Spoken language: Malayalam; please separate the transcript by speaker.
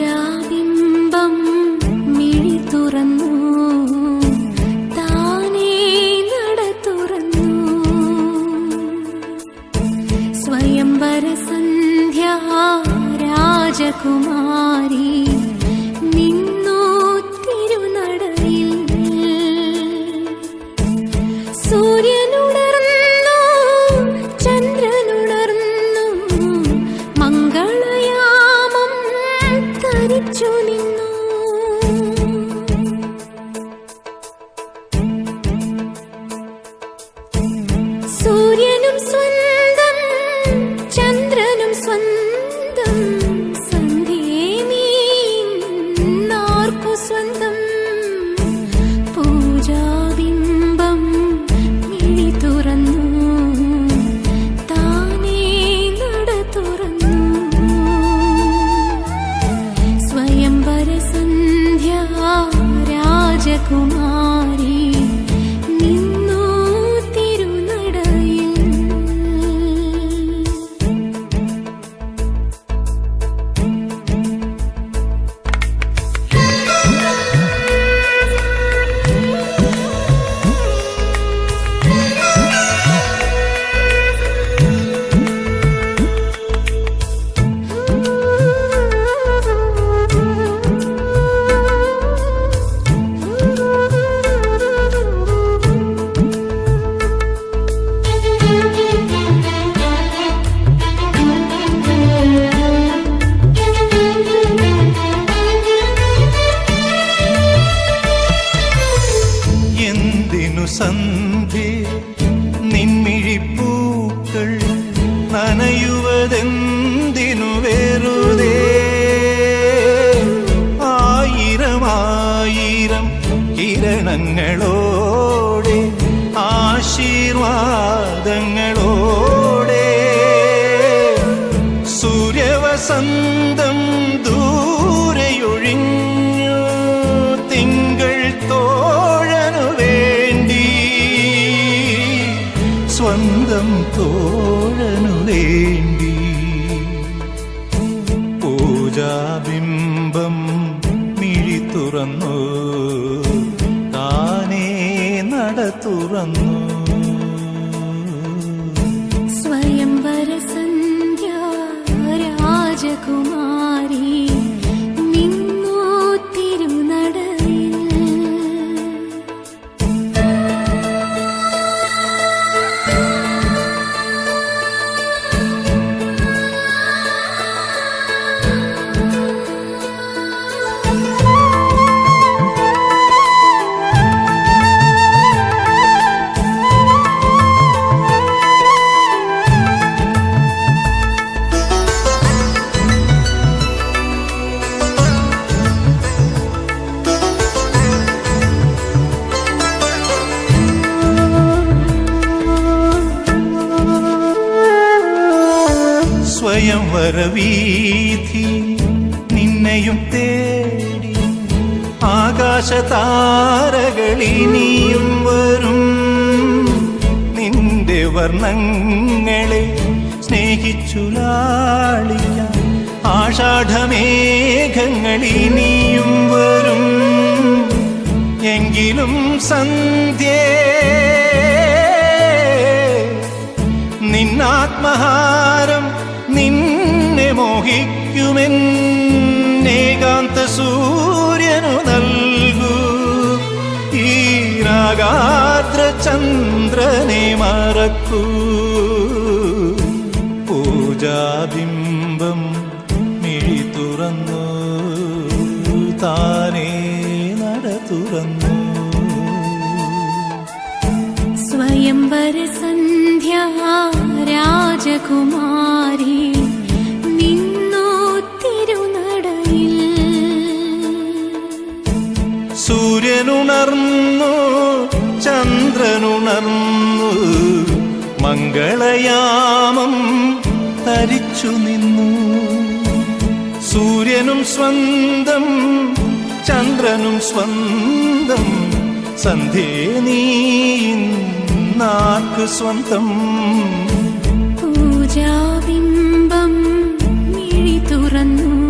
Speaker 1: ആരാബിംബം മിഴി തുറന്നു. താനേ നട തുറന്നു. സ്വയംവര സന്ധ്യ രാജകുമാരി
Speaker 2: നനയുവതെന്തിനു വെറുതേ? ആയിരം ആയിരം കിരണങ്ങളോടെ ആശീർവാദങ്ങളോടെ സൂര്യവസന്തം ദൂരെയൊഴിഞ്ഞു തിങ്കൾ തോഴനു വേണ്ടി സ്വന്തം തോഴനു വേണ്ടി. പൂജാബിംബം മിഴി തുറന്നു. താനേ നട തുറന്നു.
Speaker 1: സ്വയംവര സന്ധ്യ രാജകുമാരി
Speaker 2: സ്വയംവരവീഥി നിന്നെയും തേടി ആകാശ താരകളിനിയും വരും. നിന്റെ വർണങ്ങളെ സ്നേഹിച്ചുലാളിയ ആഷാഢമേഘങ്ങളിനിയും വരും. എങ്കിലും സന്ധ്യേ നിന്നാത്മഹാരം നിന്നെ മോഹിക്കുമെന്നേകാന്ത സൂര്യനു നൽകൂ. ഈ രാഗാദ്ര ചന്ദ്രനെ മറക്കൂ. പൂജാബിംബം മിഴി തുറന്നു. താനേ നട തുറന്നു.
Speaker 1: സ്വയംവര സന്ധ്യ രാജകുമാരി
Speaker 2: ചന്ദ്രനുണർന്നു മംഗളയാമം തരിച്ചു നിന്നു. സൂര്യനും സ്വന്തം ചന്ദ്രനും സ്വന്തം സന്ധ്യേ നീ നാക്ക് സ്വന്തം?
Speaker 1: പൂജാബിംബം മിഴി തുറന്നു.